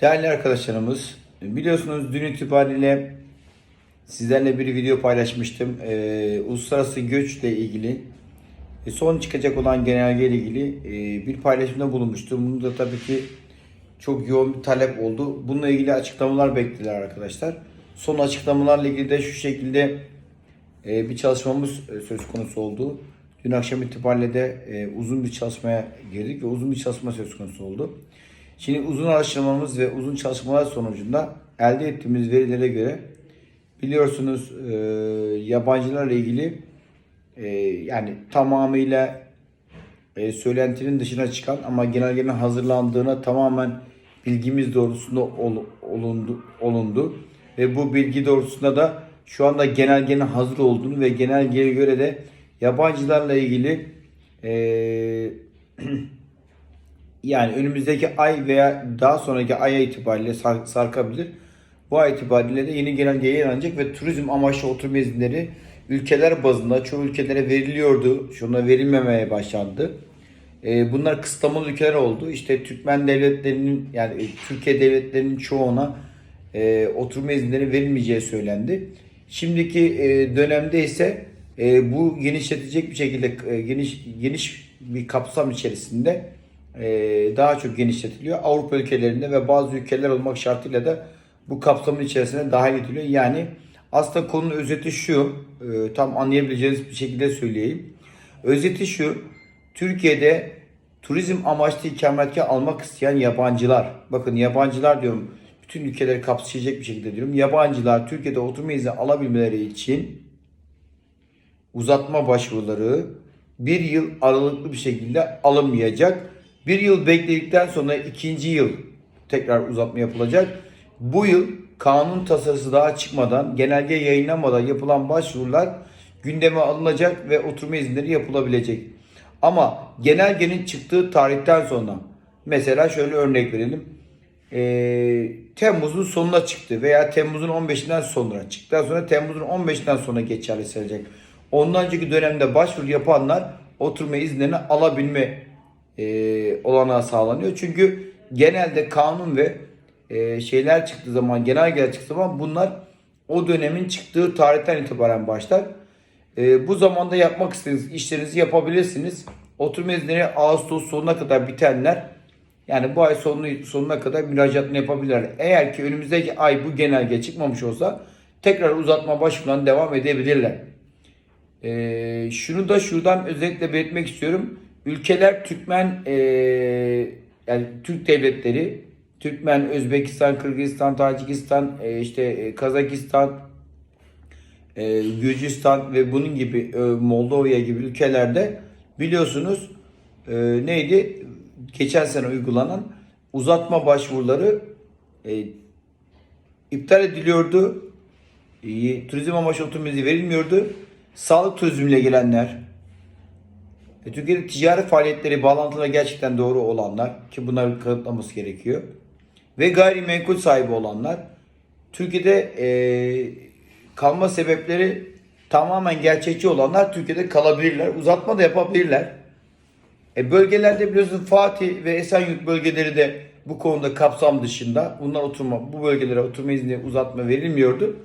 Değerli arkadaşlarımız, biliyorsunuz dün itibariyle sizlerle bir video paylaşmıştım. Ee, uluslararası göçle ilgili e, son çıkacak olan genelge ile ilgili e, bir paylaşımda bulunmuştum. Bunu da tabii ki çok yoğun bir talep oldu. Bununla ilgili açıklamalar beklediler arkadaşlar. Son açıklamalarla ilgili de şu şekilde e, bir çalışmamız söz konusu oldu. Dün akşam itibariyle de uzun bir çalışmaya girdik ve uzun bir çalışma söz konusu oldu. Şimdi uzun araştırmamız ve uzun çalışmalar sonucunda elde ettiğimiz verilere göre biliyorsunuz e, yabancılarla ilgili e, yani tamamıyla e, söylentinin dışına çıkan ama genelgenin hazırlandığına tamamen bilgimiz doğrultusunda ol- olundu, olundu. Ve bu bilgi doğrultusunda da şu anda genelgenin hazır olduğunu ve genelgeye göre de yabancılarla ilgili e, yani önümüzdeki ay veya daha sonraki aya itibariyle sar- sarkabilir. Bu ay itibariyle de yeni genelge yayınlanacak ve turizm amaçlı oturma izinleri ülkeler bazında çoğu ülkelere veriliyordu. Şuna verilmemeye başlandı. Ee, bunlar kısıtlamalı ülkeler oldu. İşte Türkmen devletlerinin yani e, Türkiye devletlerinin çoğuna e, oturma izinleri verilmeyeceği söylendi. Şimdiki e, dönemde ise e, bu genişletecek bir şekilde geniş geniş bir kapsam içerisinde daha çok genişletiliyor. Avrupa ülkelerinde ve bazı ülkeler olmak şartıyla da bu kapsamın içerisine dahil ediliyor. Yani aslında konunun özeti şu, e, tam anlayabileceğiniz bir şekilde söyleyeyim. Özeti şu, Türkiye'de turizm amaçlı ikametgah almak isteyen yabancılar, bakın yabancılar diyorum, bütün ülkeleri kapsayacak bir şekilde diyorum. Yabancılar Türkiye'de oturma izni alabilmeleri için uzatma başvuruları bir yıl aralıklı bir şekilde alınmayacak. Bir yıl bekledikten sonra ikinci yıl tekrar uzatma yapılacak. Bu yıl kanun tasarısı daha çıkmadan, genelge yayınlanmadan yapılan başvurular gündeme alınacak ve oturma izinleri yapılabilecek. Ama genelgenin çıktığı tarihten sonra mesela şöyle örnek verelim. Ee, Temmuz'un sonuna çıktı veya Temmuz'un 15'inden sonra çıktıktan sonra Temmuz'un 15'inden sonra geçerli sayılacak. Ondan önceki dönemde başvuru yapanlar oturma izinlerini alabilme e, olanağı sağlanıyor. Çünkü genelde kanun ve e, şeyler çıktığı zaman, genelgeler çıktığı zaman bunlar o dönemin çıktığı tarihten itibaren başlar. E, bu zamanda yapmak istediğiniz işlerinizi yapabilirsiniz. Oturma izinleri Ağustos sonuna kadar bitenler yani bu ay sonunu, sonuna kadar müracaatını yapabilirler. Eğer ki önümüzdeki ay bu genelge çıkmamış olsa tekrar uzatma başvurularına devam edebilirler. Ee, şunu da şuradan özellikle belirtmek istiyorum. Ülkeler Türkmen ee, yani Türk devletleri Türkmen, Özbekistan, Kırgızistan, Tacikistan, ee, işte ee, Kazakistan, ee, Gürcistan ve bunun gibi ee, Moldova gibi ülkelerde biliyorsunuz ee, neydi? Geçen sene uygulanan uzatma başvuruları ee, iptal ediliyordu. Ee, turizm amaçlı izni verilmiyordu. Sağlık turizmiyle gelenler, e, Türkiye'de ticari faaliyetleri bağlantıları gerçekten doğru olanlar ki bunların kanıtlaması gerekiyor. Ve gayrimenkul sahibi olanlar Türkiye'de e, kalma sebepleri tamamen gerçekçi olanlar Türkiye'de kalabilirler. Uzatma da yapabilirler. E, bölgelerde biliyorsunuz Fatih ve Esenyurt bölgeleri de bu konuda kapsam dışında. Bunlar oturma, bu bölgelere oturma izni uzatma verilmiyordu.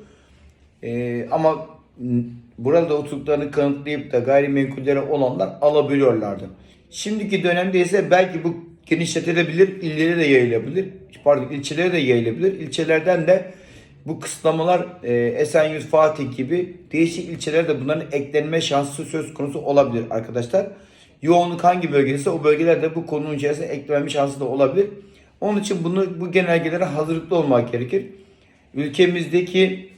E, ama burada oturduklarını kanıtlayıp da gayrimenkullere olanlar alabiliyorlardı. Şimdiki dönemde ise belki bu genişletilebilir, illere de yayılabilir. Pardon, ilçelere de yayılabilir. İlçelerden de bu kısıtlamalar e, Esenyurt, Fatih gibi değişik ilçelere de bunların eklenme şansı söz konusu olabilir arkadaşlar. Yoğunluk hangi bölgedeyse o bölgelerde bu konunun içerisine eklenme şansı da olabilir. Onun için bunu bu genelgelere hazırlıklı olmak gerekir. Ülkemizdeki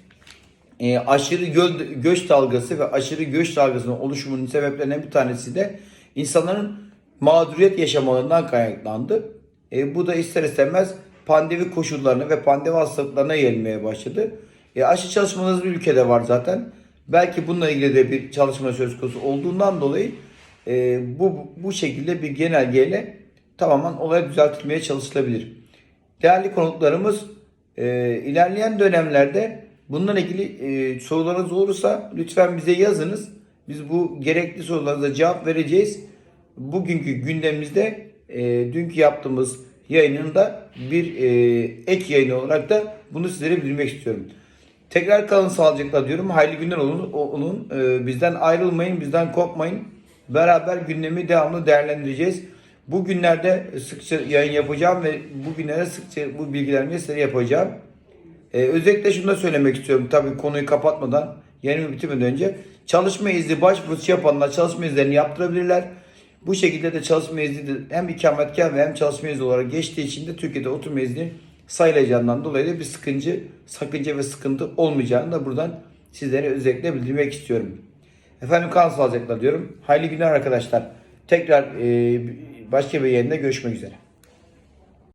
e, aşırı göl, göç dalgası ve aşırı göç dalgasının oluşumunun sebeplerinden bir tanesi de insanların mağduriyet yaşamalarından kaynaklandı. E, bu da ister istemez pandemi koşullarına ve pandemi hastalıklarına yayılmaya başladı. E, aşı çalışmalarınız bir ülkede var zaten. Belki bununla ilgili de bir çalışma söz konusu olduğundan dolayı e, bu bu şekilde bir genelgeyle tamamen olay düzeltilmeye çalışılabilir. Değerli konuklarımız e, ilerleyen dönemlerde bununla ilgili e, sorularınız olursa lütfen bize yazınız. Biz bu gerekli sorularınıza cevap vereceğiz. Bugünkü gündemimizde e, dünkü yaptığımız yayınında bir e, ek yayın olarak da bunu sizlere bildirmek istiyorum. Tekrar kalın sağlıcakla diyorum. Hayırlı günler olun. olun. E, bizden ayrılmayın, bizden kopmayın. Beraber gündemi devamlı değerlendireceğiz. Bu günlerde sıkça yayın yapacağım ve bu günlerde sıkça bu bilgilerimi sizlere yapacağım. Ee, özellikle şunu da söylemek istiyorum. Tabii konuyu kapatmadan, yayını bitirmeden önce çalışma izni başvurusu yapanlar çalışma izlerini yaptırabilirler. Bu şekilde de çalışma izni de hem ikametgah ve hem çalışma izni olarak geçtiği için de Türkiye'de oturma izni sayılacağından dolayı da bir sıkıntı, sakınca ve sıkıntı olmayacağını da buradan sizlere özellikle bildirmek istiyorum. Efendim kan sağlıcakla diyorum. Hayırlı günler arkadaşlar. Tekrar e, başka bir yayında görüşmek üzere.